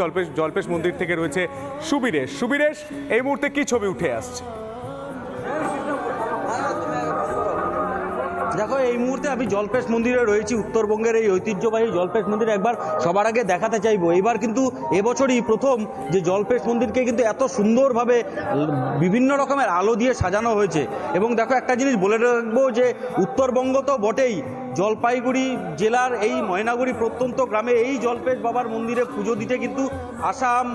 জল্পেশ জল্পেশ মন্দির থেকে রয়েছে সুবীরেশ। সুবীরেশ, এই মুহূর্তে কি ছবি উঠে আসছে? দেখো, এই মুহূর্তে আমি জলপেশ মন্দিরে রয়েছি, উত্তরবঙ্গের এই ঐতিহ্যবাহী জলপেশ মন্দিরে একবার সবার আগে দেখাতে চাইব। এবার কিন্তু এবছরই প্রথম যে জলপেশ মন্দিরকে কিন্তু এত সুন্দরভাবে বিভিন্ন রকমের আলো দিয়ে সাজানো হয়েছে। এবং দেখো, একটা জিনিস বলে রাখব যে উত্তরবঙ্গ তো বটেই জলপাইগুড়ি জেলার এই ময়নাগুড়ি প্রত্যন্ত গ্রামে এই জলপেশ বাবার মন্দিরে পুজো দিতে কিন্তু আসাম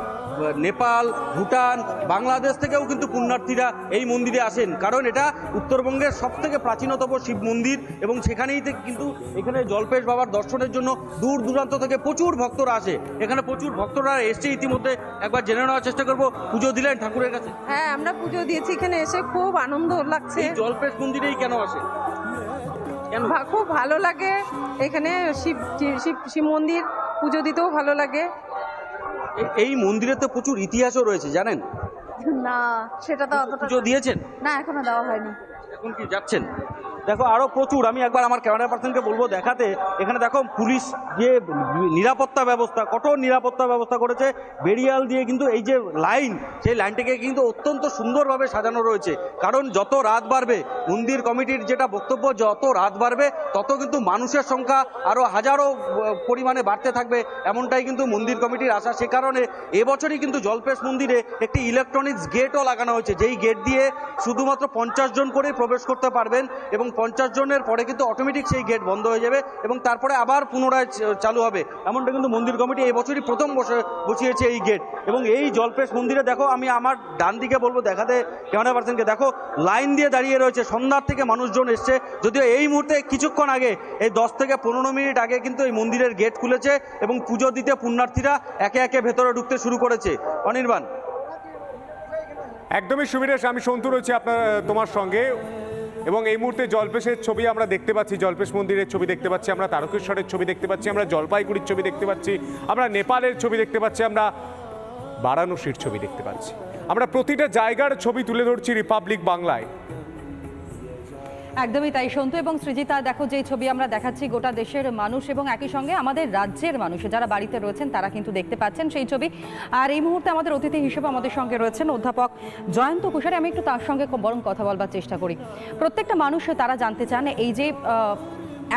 নেপাল ভুটান বাংলাদেশ থেকেও কিন্তু পুণ্যার্থীরা এই মন্দিরে আসেন। কারণ এটা উত্তরবঙ্গের সব থেকে প্রাচীনতম শিব মন্দির এবং সেখানেই থেকে কিন্তু এখানে জলপেশ বাবার দর্শনের জন্য দূর দূরান্ত থেকে প্রচুর ভক্তরা আসে। এখানে প্রচুর ভক্তরা এসছে ইতিমধ্যে একবার জেনে নেওয়ার চেষ্টা করব। পুজো দিলেন ঠাকুরের কাছে? হ্যাঁ আমরা পুজো দিয়েছি। এখানে এসে খুব আনন্দ লাগছে। জলপেশ মন্দিরেই কেন আসে? খুব ভালো লাগে। এখানে শিব শিব শিব মন্দির পুজো দিতেও ভালো লাগে। এই মন্দিরে তো প্রচুর ইতিহাসও রয়েছে জানেন? না সেটা তো অতটা পুজো দিয়েছেন? না এখনও দেওয়া হয়নি। এখন কি যাচ্ছেন? দেখো, আরও প্রচুর। আমি একবার আমার ক্যামেরা পার্সনকে বলব দেখাতে। এখানে দেখো, পুলিশ যে নিরাপত্তা ব্যবস্থা, কঠোর নিরাপত্তা ব্যবস্থা করেছে, বেরিয়াল দিয়ে কিন্তু এই যে লাইন, সেই লাইনটিকে কিন্তু অত্যন্ত সুন্দরভাবে সাজানো রয়েছে। কারণ যত রাত বাড়বে, মন্দির কমিটির যেটা বক্তব্য, যত রাত বাড়বে, তত কিন্তু মানুষের সংখ্যা আরও হাজারো পরিমাণে বাড়তে থাকবে। এমনটাই কিন্তু মন্দির কমিটির আশা। সে কারণে এবছরই কিন্তু জলপেশ মন্দিরে একটি ইলেকট্রনিক্স গেটও লাগানো হয়েছে, যেই গেট দিয়ে শুধুমাত্র পঞ্চাশ জন করে প্রবেশ করতে পারবেন এবং পঞ্চাশ জনের পরে কিন্তু অটোমেটিক সেই গেট বন্ধ হয়ে যাবে এবং তারপরে আবার পুনরায় চালু হবে। এমনটা কিন্তু মন্দির কমিটি এই বছরই প্রথম বসে বসিয়েছে এই গেট এবং এই জলপেশ মন্দিরে দেখো, আমি আমার ডান দিকে বলব, দেখাতে ক্যামেরা পার্সনকে দেখো লাইন দিয়ে দাঁড়িয়ে রয়েছে, সন্ধ্যার থেকে মানুষজন এসছে। যদিও এই মুহূর্তে কিছুক্ষণ আগে, এই দশ থেকে পনেরো মিনিট আগে কিন্তু এই মন্দিরের গেট খুলেছে এবং পুজো দিতে পুণ্যার্থীরা একে একে ভেতরে ঢুকতে শুরু করেছে। অনির্বাণ। একদমই সুবীরেশ আমি সন্তু রয়েছি আপনার, তোমার সঙ্গে। এবং এই মুহূর্তে জল্পেশের ছবি আমরা দেখতে পাচ্ছি, জল্পেশ মন্দিরের ছবি দেখতে পাচ্ছি, আমরা তারকেশ্বরের ছবি দেখতে পাচ্ছি, আমরা জলপাইগুড়ির ছবি দেখতে পাচ্ছি, আমরা নেপালের ছবি দেখতে পাচ্ছি, আমরা বারাণসীর ছবি দেখতে পাচ্ছি। আমরা প্রতিটা জায়গার ছবি তুলে ধরছি রিপাবলিক বাংলায়। একদমই তাই, সন্তু এবং সৃজিতা, দেখো যে ছবি আমরা দেখাচ্ছি, গোটা দেশের মানুষ এবং একই সঙ্গে আমাদের রাজ্যের মানুষ। যারা বাড়িতে রয়েছেন, তারা কিন্তু দেখতে পাচ্ছেন সেই ছবি। আর এই মুহূর্তে আমাদের অতিথি হিসেবে আমাদের সঙ্গে রয়েছেন অধ্যাপক জয়ন্ত কুশারি আমি একটু তার সঙ্গে বরং কথা বলবার চেষ্টা করি। প্রত্যেকটা মানুষ তারা জানতে চান, এই যে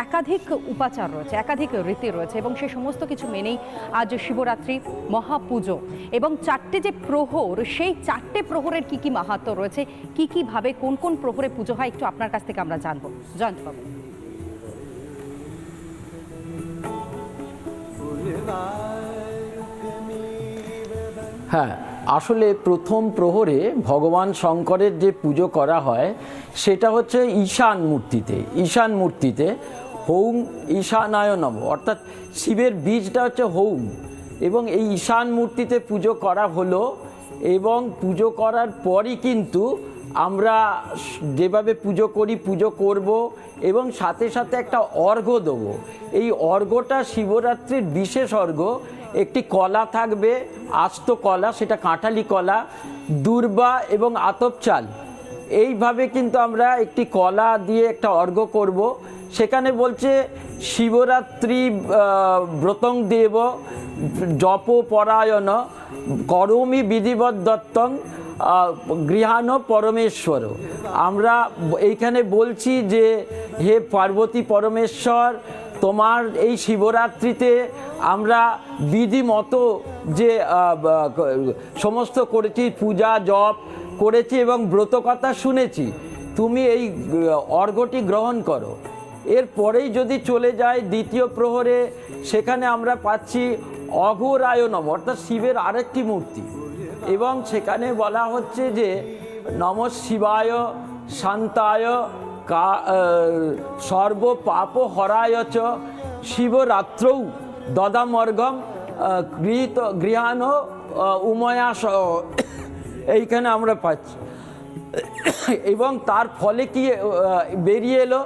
একাধিক উপাচার রয়েছে, একাধিক রীতি রয়েছে এবং সে সমস্ত কিছু মেনেই আজ শিবরাত্রি মহাপুজো। এবং চারটে যে প্রহর, সেই চারটে প্রহরের কি কি মাহাত্ম রয়েছে, কি কি ভাবে, কোন কোন প্রহরে পুজো হয়, একটু আপনার কাছ থেকে আমরা জানব। জয়ন্তবাবু হ্যাঁ আসলে প্রথম প্রহরে ভগবান শঙ্করের যে পুজো করা হয়, সেটা হচ্ছে ঈশান মূর্তিতে ঈশান মূর্তিতে হৌম ঈশানায় নম। অর্থাৎ শিবের বীজটা হচ্ছে হৌম। এবং এই ঈশান মূর্তিতে পুজো করা হলো এবং পুজো করার পরই কিন্তু আমরা যেভাবে পুজো করি, পুজো করব এবং সাথে সাথে একটা অর্ঘ্য দেবো। এই অর্ঘ্যটা শিবরাত্রির বিশেষ অর্ঘ্য। একটি কলা থাকবে, আস্ত কলা, সেটা কাঁঠালি কলা, দূর্বা এবং আতপ চাল। এইভাবে কিন্তু আমরা একটি কলা দিয়ে একটা অর্ঘ্য করব। সেখানে বলছে, শিবরাত্রি ব্রতং দেব, জপ পরায়ণ, করমি বিধিবৎ দত্তং গৃহাণ পরমেশ্বর। আমরা এইখানে বলছি যে, হে পার্বতী পরমেশ্বর তোমার এই শিবরাত্রিতে আমরা বিধি মতো যে সমস্ত করেছি পূজা জপ করেছি এবং ব্রতকথা শুনেছি। তুমি এই আহ, অর্ঘ্যটি গ্রহণ করো। এরপরেই যদি চলে যায় দ্বিতীয় প্রহরে সেখানে আমরা পাচ্ছি অঘোরায়নম অর্থাৎ শিবের আরেকটি মূর্তি। এবং সেখানে বলা হচ্ছে যে নম শিবায় শান্তায় কা সর্ব পাপ হরায় চ শিবরাত্রৌ দদামর্গম গৃহীত, গৃহাণ উময়া এইখানে আমরা পাচ্ছি। এবং তার ফলে কি বেরিয়ে এলো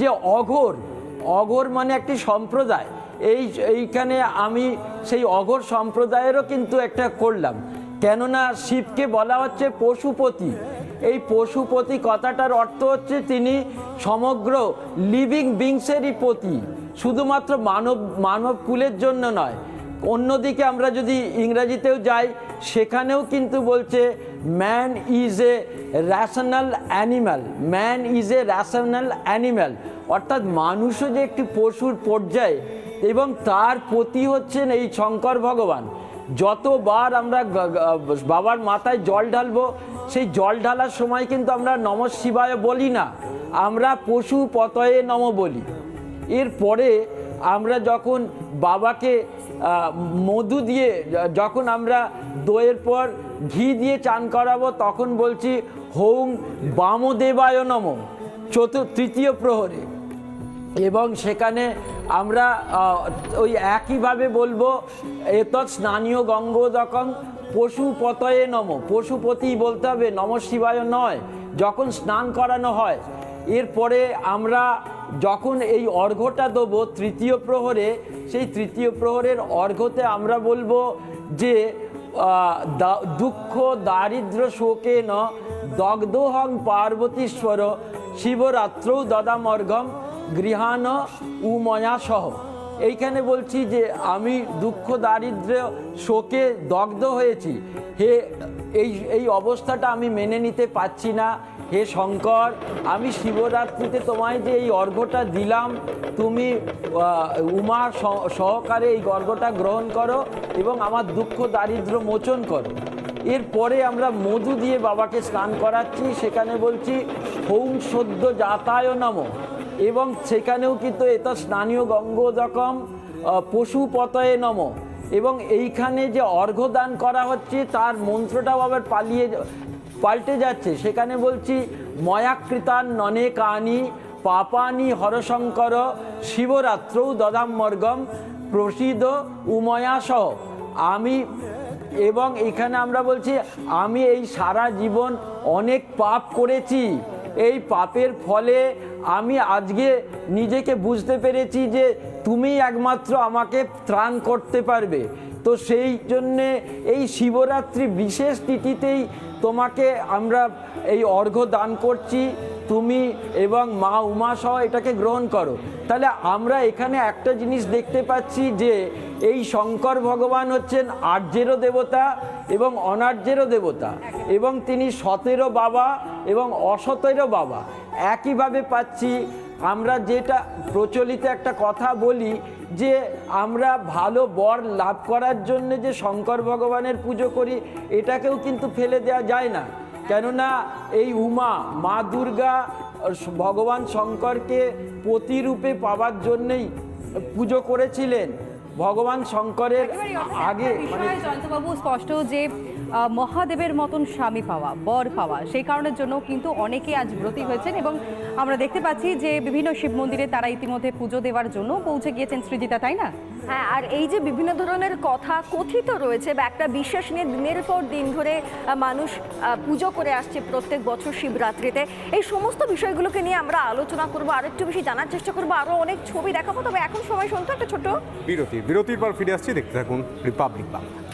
যে অঘোর অঘোর মানে একটি সম্প্রদায়। এই, এইখানে আমি সেই অঘোর সম্প্রদায়েরও কিন্তু একটা করলাম। কেননা শিবকে বলা হচ্ছে পশুপতি। এই পশুপতি কথাটার অর্থ হচ্ছে তিনি সমগ্র লিভিং বিংসেরই পতি। শুধুমাত্র মানব মানব কুলের জন্য নয়। অন্যদিকে আমরা যদি ইংরাজিতেও যাই, সেখানেও কিন্তু বলছে man is a rational animal man is a rational animal অর্থাৎ মানুষও যে একটি পশুর পর্যায়ে, এবং তার প্রতি হচ্ছেন এই শঙ্কর ভগবান। যতবার আমরা বাবার মাথায় জল ঢালবো সেই জল ঢালার সময় কিন্তু আমরা নম শিবায় বলি না, আমরা পশু পতয়ে নম বলি। এরপরে আমরা যখন বাবাকে মধু দিয়ে, যখন আমরা দইয়ের পর ঘি দিয়ে চান করাবো, তখন বলছি হোম বামদেবায় নম। চতুর্থ তৃতীয় প্রহরে। এবং সেখানে আমরা ওই একইভাবে বলব এত স্নানীয় গঙ্গোদকম পশু পতয়ে নম। পশুপতি বলতে হবে নম শিবায় নয়, যখন স্নান করানো হয়। এরপরে আমরা যখন এই অর্ঘ্যটা দেবো তৃতীয় প্রহরে, সেই তৃতীয় প্রহরের অর্ঘ্যতে আমরা বলব যে দুঃখ দারিদ্র শোকে ন দগ্ধহং পার্বতীশ্বর, শিবরাত্রৌ দদামর্গম গৃহাণ উময়া সহ। এইখানে বলছি যে আমি দুঃখ দারিদ্র শোকে দগ্ধ হয়েছি। হে এই এই অবস্থাটা আমি মেনে নিতে পারছি না। হে শঙ্কর আমি শিবরাত্রিতে তোমায় যে এই অর্ঘ্যটা দিলাম তুমি আহ, উমা সহ- সহকারে এই অর্ঘ্যটা গ্রহণ করো এবং আমার দুঃখ দারিদ্র মোচন করো। এরপরে আমরা মধু দিয়ে বাবাকে স্নান করাচ্ছি। সেখানে বলছি হোম সদ্য যাতায় নম। এবং সেখানেও কিন্তু এটা স্নানীয় গঙ্গ গঙ্গোদকম পশুপতয়ে নম। এবং এইখানে যে অর্ঘ্যদান করা হচ্ছে, তার মন্ত্রটাও আবার পালিয়ে পাল্টে যাচ্ছে। সেখানে বলছি, ময়াকৃতান ননে কানি, পাপানি হরশঙ্কর, শিবরাত্রৌ দদামর্গম প্রসিদ্ধ উময়া সহ। আমি এবং এখানে আমরা বলছি, আমি এই সারা জীবন অনেক পাপ করেছি। এই পাপের ফলে আমি আজকে নিজেকে বুঝতে পেরেছি যে তুমি একমাত্র আমাকে ত্রাণ করতে পারবে। তো সেই জন্যে এই শিবরাত্রি বিশেষ তিথিতেই তোমাকে আমরা এই অর্ঘ্য দান করছি, তুমি এবং মা উমা সহ এটাকে গ্রহণ করো। তাহলে আমরা এখানে একটা জিনিস দেখতে পাচ্ছি যে এই শঙ্কর ভগবান হচ্ছেন আর্যেরও দেবতা এবং অনার্যেরও দেবতা এবং তিনি সতেরো বাবা এবং অসতেরও বাবা। একইভাবে পাচ্ছি। আমরা যেটা প্রচলিত একটা কথা বলি যে আমরা ভালো বর লাভ করার জন্য যে শঙ্কর ভগবানের পুজো করি, এটাকেও কিন্তু ফেলে দেওয়া যায় না। কেননা এই উমা, মা দুর্গা, ভগবান শঙ্করকে প্রতিরূপে পাওয়ার জন্যেই পুজো করেছিলেন। ভগবান শঙ্করের আগে মানে জয়ন্তবাবু স্পষ্ট যে আহ, মহাদেবের মতন স্বামী পাওয়া বর পাওয়া সেই কারণের জন্য কিন্তু অনেকে আজ ব্রতী হয়েছেন এবং আমরা দেখতে পাচ্ছি যে বিভিন্ন শিব মন্দিরে তারা ইতিমধ্যে পুজো দেওয়ার জন্য পৌঁছে গিয়েছেন সৃজিতা তাই না? হ্যাঁ আর এই যে বিভিন্ন ধরনের কথা কথিত রয়েছে বা একটা বিশ্বাস নিয়ে দিনের পর দিন ধরে মানুষ পুজো করে আসছে প্রত্যেক বছর শিবরাত্রিতে। এই সমস্ত বিষয়গুলোকে নিয়ে আমরা আলোচনা করব, আর একটু বেশি জানার চেষ্টা করব আরও অনেক ছবি দেখাবো। তবে এখন সময় শুনতো একটা ছোট বিরতি, বিরতির পর ফিরে আসছি, দেখতে থাকুন রিপাবলিক বাংলা।